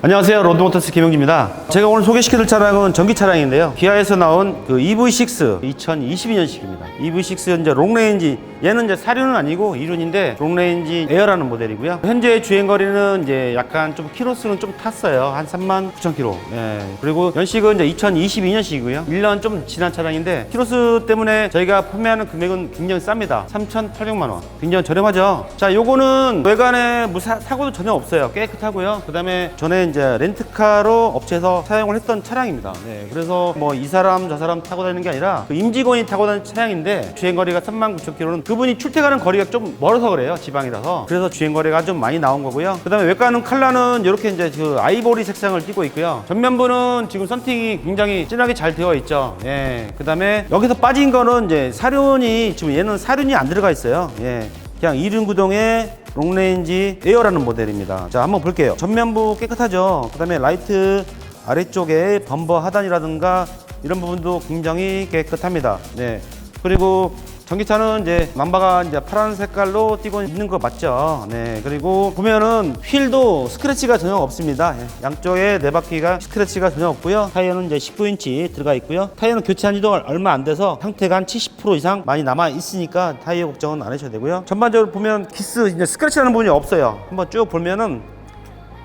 안녕하세요. 론드모터스 김영기입니다. 제가 오늘 소개시켜드릴 차량은 전기 차량인데요. 기아에서 나온 그 EV6 2022년식입니다. EV6 현재 롱레인지 얘는 이제 사륜은 아니고 이륜인데 롱레인지 에어라는 모델이고요. 현재 주행거리는 이제 약간 좀 키로수는 좀 탔어요. 한 3만 9천 킬로. 예. 그리고 연식은 이제 2022년식이고요. 1년 좀 지난 차량인데 키로수 때문에 저희가 판매하는 금액은 굉장히 쌉니다. 3,800만 원. 굉장히 저렴하죠. 자, 요거는 외관에 뭐 사, 사고도 전혀 없어요. 깨끗하고요. 그 다음에 전에 이제 렌트카로 업체에서 사용을 했던 차량입니다. 네, 그래서 뭐 이 사람 저 사람 타고 다니는 게 아니라 그 임직원이 타고 다니는 차량인데 주행 거리가 3만 9천 킬로는 그분이 출퇴가는 거리가 좀 멀어서 그래요. 지방이라서. 그래서 주행 거리가 좀 많이 나온 거고요. 그다음에 외관은 컬러는 이렇게 이제 그 아이보리 색상을 띠고 있고요. 전면부는 지금 썬팅이 굉장히 진하게 잘 되어 있죠. 예. 그다음에 여기서 빠진 거는 이제 사륜이 지금 얘는 사륜이 안 들어가 있어요. 예. 그냥 이륜 구동에 롱레인지 에어라는 모델입니다. 자, 한번 볼게요. 전면부 깨끗하죠. 그 다음에 라이트 아래쪽에 범버 하단이라든가 이런 부분도 굉장히 깨끗합니다. 네. 그리고 전기차는 이제 남바가 이제 파란 색깔로 띄고 있는 거 맞죠? 네. 그리고 보면은 휠도 스크래치가 전혀 없습니다. 예. 양쪽에 네 바퀴가 스크래치가 전혀 없고요. 타이어는 이제 19인치 들어가 있고요. 타이어는 교체한 지도 얼마 안 돼서 상태가 한 70% 이상 많이 남아 있으니까 타이어 걱정은 안 하셔도 되고요. 전반적으로 보면 기스 이제 스크래치라는 부분이 없어요. 한번 쭉 보면은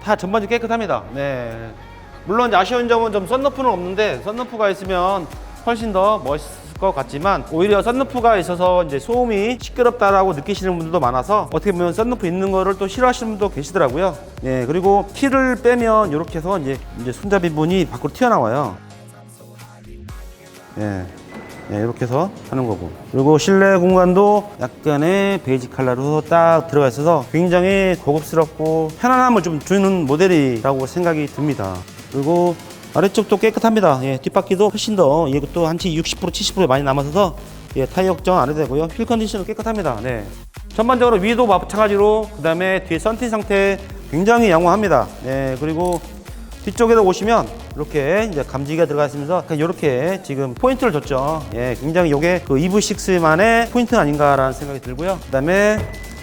다 전반적으로 깨끗합니다. 네. 물론 아쉬운 점은 좀 썬루프는 없는데 썬루프가 있으면 훨씬 더 멋있을 것 같지만 오히려 썬루프가 있어서 이제 소음이 시끄럽다라고 느끼시는 분들도 많아서 어떻게 보면 썬루프 있는 거를 또 싫어하시는 분도 계시더라고요. 네. 그리고 키를 빼면 이렇게 해서 이제 이제 손잡이 문이 밖으로 튀어나와요. 예. 예, 이렇게 해서 하는 거고. 그리고 실내 공간도 약간의 베이지 컬러로 딱 들어가 있어서 굉장히 고급스럽고 편안함을 좀 주는 모델이라고 생각이 듭니다. 그리고 아래쪽도 깨끗합니다. 예, 뒷바퀴도 훨씬 더 이것도 한치 60% 70% 많이 남아서 예, 타이어 걱정 안 해도 되고요. 휠 컨디션도 깨끗합니다. 네. 전반적으로 위도 마찬가지로 그다음에 뒤에 썬팅 상태 굉장히 양호합니다. 네, 그리고 뒤쪽에도 오시면 이렇게 이제 감지기가 들어가 있으면서 이렇게 지금 포인트를 줬죠. 예, 굉장히 이게 그 EV6만의 포인트 아닌가라는 생각이 들고요. 그다음에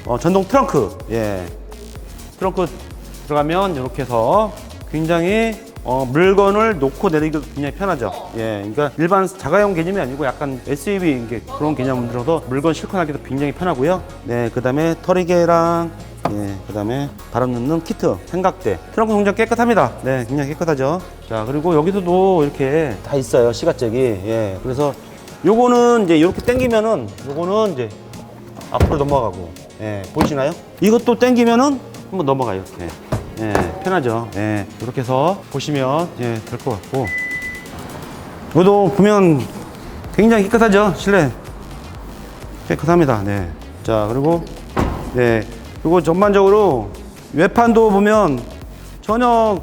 어, 전동 트렁크, 예, 트렁크 들어가면 이렇게 해서 굉장히 어, 물건을 놓고 내리기도 굉장히 편하죠. 예, 그러니까 일반 자가용 개념이 아니고 약간 SUV 이게 그런 개념 들어서 물건 실컷 하기도 굉장히 편하고요. 네, 그 다음에 털이개랑 예, 그 다음에 바람 넣는 키트, 생각대, 트렁크 굉장히 깨끗합니다. 네, 굉장히 깨끗하죠. 자, 그리고 여기서도 이렇게 다 있어요 시가잭이. 예, 그래서 요거는 이제 이렇게 당기면은 요거는 이제 앞으로 넘어가고, 예, 보이시나요? 이것도 당기면은 한번 넘어가요 이렇게. 예, 편하죠. 예, 이렇게 해서 보시면 예, 될 것 같고. 이것도 보면 굉장히 깨끗하죠 실내. 깨끗합니다. 네. 자, 그리고 네. 그리고 전반적으로 외판도 보면 전혀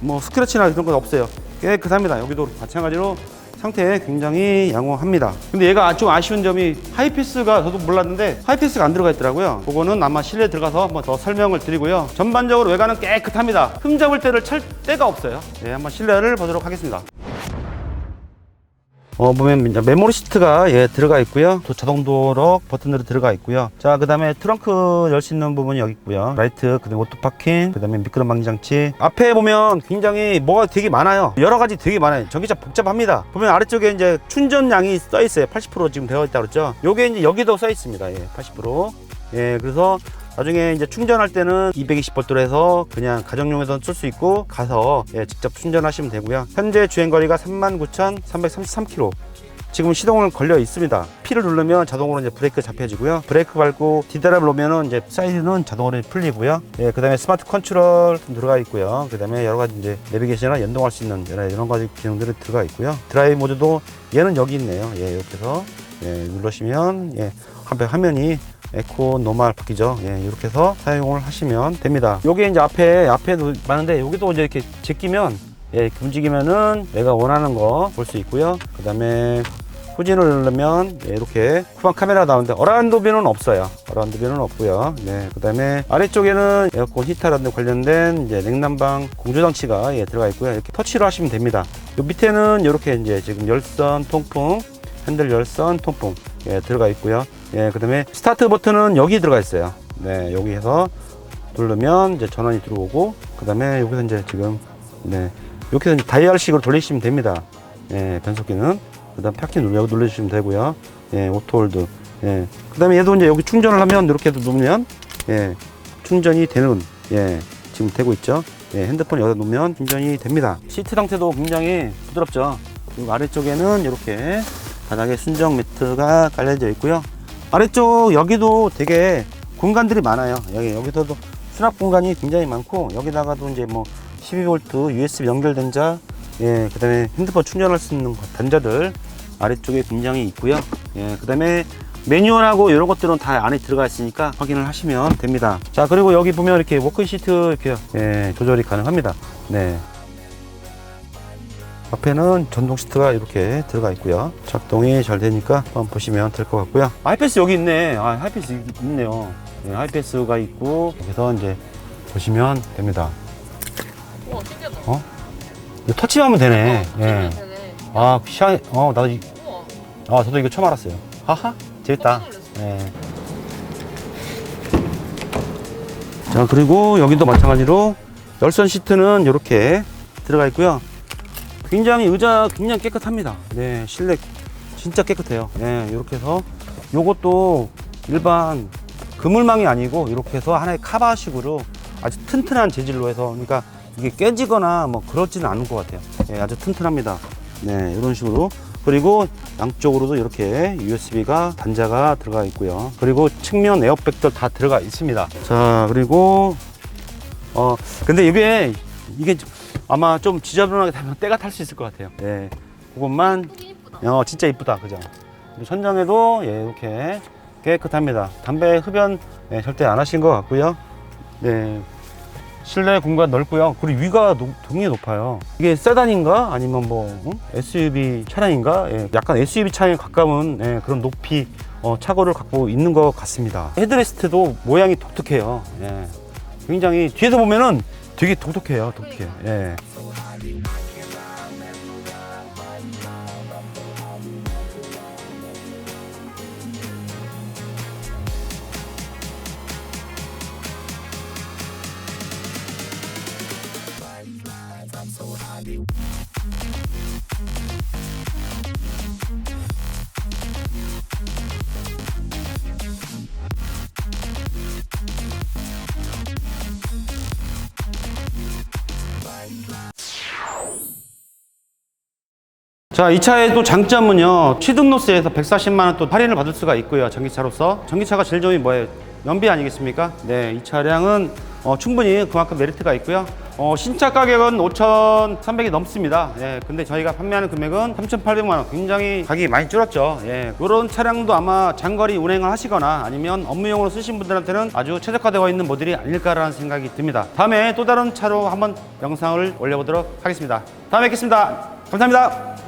뭐 스크래치나 그런 건 없어요. 깨끗합니다. 여기도 마찬가지로 상태 굉장히 양호합니다. 근데 얘가 좀 아쉬운 점이 하이패스가 저도 몰랐는데 하이패스가 안 들어가 있더라고요. 그거는 아마 실내 들어가서 한번 더 설명을 드리고요. 전반적으로 외관은 깨끗합니다. 흠 잡을 때를 찰 데가 없어요. 네, 한번 실내를 보도록 하겠습니다. 어, 보면 메모리 시트가 예, 들어가 있고요. 또 자동 도어 버튼으로 들어가 있고요. 자, 그 다음에 트렁크 열 수 있는 부분이 여기 있고요. 라이트, 그 다음에 오토 파킹, 그 다음에 미끄럼 방지 장치. 앞에 보면 굉장히 뭐가 되게 많아요. 여러 가지 되게 많아요. 전기차 복잡합니다. 보면 아래쪽에 이제 충전량이 써 있어요. 80% 지금 되어 있다고 그랬죠. 요게 이제 여기도 써 있습니다. 예, 80%. 예, 그래서 나중에 이제 충전할 때는 220V로 해서 그냥 가정용에서 쓸수 있고 가서 예, 직접 충전하시면 되고요. 현재 주행 거리가 39,333km. 지금 시동을 걸려 있습니다. P를 누르면 자동으로 이제 브레이크 잡혀지고요. 브레이크 밟고 디드랍을 놓으면은 이제 사이드는 자동으로 풀리고요. 예, 그다음에 스마트 컨트롤 좀 들어가 있고요. 그다음에 여러 가지 이제 내비게이션이나 연동할 수 있는 여러 이런 가지 기능들이 들어가 있고요. 드라이브 모드도 얘는 여기 있네요. 예, 이렇게 해서 예, 누르시면 예, 화면- 화면이 에코 노말 바뀌죠. 예, 이렇게 해서 사용을 하시면 됩니다. 여기 이제 앞에 앞에도 많은데 여기도 이제 이렇게 제끼면 예, 움직이면은 내가 원하는 거 볼 수 있고요. 그다음에 후진을 누르면 예, 이렇게 후방 카메라가 나오는데 어라운드 뷰는 없어요. 어라운드 뷰는 없고요. 네, 그다음에 아래쪽에는 에어컨 히터라는 데 관련된 이제 냉난방 공조 장치가 예, 들어가 있고요. 이렇게 터치로 하시면 됩니다. 요 밑에는 이렇게 이제 지금 열선 통풍 핸들 열선 통풍 예, 들어가 있고요. 예, 그다음에 스타트 버튼은 여기 들어가 있어요. 네, 여기에서 누르면 이제 전원이 들어오고 그다음에 여기서 이제 지금 네. 이렇게 해서 다이얼식으로 돌리시면 됩니다. 예, 변속기는. 그 다음 파킹 눌러, 눌러주시면 되고요. 예, 오토홀드. 예. 그 다음에 얘도 이제 여기 충전을 하면 이렇게 놓으면, 예, 충전이 되는, 예, 지금 되고 있죠. 예, 핸드폰 여기다 놓으면 충전이 됩니다. 시트 상태도 굉장히 부드럽죠. 그리고 아래쪽에는 이렇게 바닥에 순정 매트가 깔려져 있고요. 아래쪽 여기도 되게 공간들이 많아요. 여기 여기서도 수납 공간이 굉장히 많고 여기다가도 이제 뭐 12V USB 연결된 자, 예, 그 다음에 핸드폰 충전할 수 있는 단자들 아래쪽에 굉장히 있고요. 예, 그 다음에 매뉴얼하고 이런 것들은 다 안에 들어가 있으니까 확인을 하시면 됩니다. 자, 그리고 여기 보면 이렇게 워크 시트 이렇게 예, 조절이 가능합니다. 네. 앞에는 전동 시트가 이렇게 들어가 있고요. 작동이 잘 되니까 한번 보시면 될 것 같고요. 하이패스 여기 있네. 아, 하이패스 있- 있네요. 네, 하이패스가 있고 여기서 이제 보시면 됩니다. 어? 터치하면 되네. 어, 예. 되네. 아, 시야, 어, 나도. 아, 저도 이거 처음 알았어요. 하하, 재밌다. 놀랐어. 예. 자, 그리고 여기도 마찬가지로 열선 시트는 이렇게 들어가 있고요. 굉장히 의자 굉장히 깨끗합니다. 네, 실내 진짜 깨끗해요. 네, 이렇게 해서 요것도 일반 그물망이 아니고 이렇게 해서 하나의 카바식으로 아주 튼튼한 재질로 해서 그러니까 이게 깨지거나 뭐 그렇지는 않은 것 같아요. 네, 아주 튼튼합니다. 네, 이런 식으로 그리고 양쪽으로도 이렇게 USB가 단자가 들어가 있고요. 그리고 측면 에어백들 다 들어가 있습니다. 자, 그리고 어 근데 이게 이게 좀- 아마 좀 지저분하게 되면 때가 탈 수 있을 것 같아요. 예, 그것만. 어 진짜 이쁘다, 그죠? 천장에도 예 이렇게 깨끗합니다. 담배 흡연 예, 절대 안 하신 것 같고요. 네. 실내 공간 넓고요. 그리고 위가 높- 굉장히 높아요. 이게 세단인가 아니면 뭐 응? SUV 차량인가? 예, 약간 SUV 차량에 가까운 예, 그런 높이 어, 차고를 갖고 있는 것 같습니다. 헤드레스트도 모양이 독특해요. 예. 굉장히 뒤에서 보면은 되게 독특해요. 독특해. 예. 자, 이 차의 또 장점은요. 취등로세에서 140만 원 또 할인을 받을 수가 있고요. 전기차로서. 전기차가 제일 좋은 게 뭐예요? 연비 아니겠습니까? 네, 이 차량은 어, 충분히 그만큼 메리트가 있고요. 어, 신차 가격은 5,300이 넘습니다. 예, 근데 저희가 판매하는 금액은 3,800만 원. 굉장히 가격이 많이 줄었죠. 예, 이런 차량도 아마 장거리 운행을 하시거나 아니면 업무용으로 쓰신 분들한테는 아주 최적화되어 있는 모델이 아닐까라는 생각이 듭니다. 다음에 또 다른 차로 한번 영상을 올려보도록 하겠습니다. 다음에 뵙겠습니다. 감사합니다.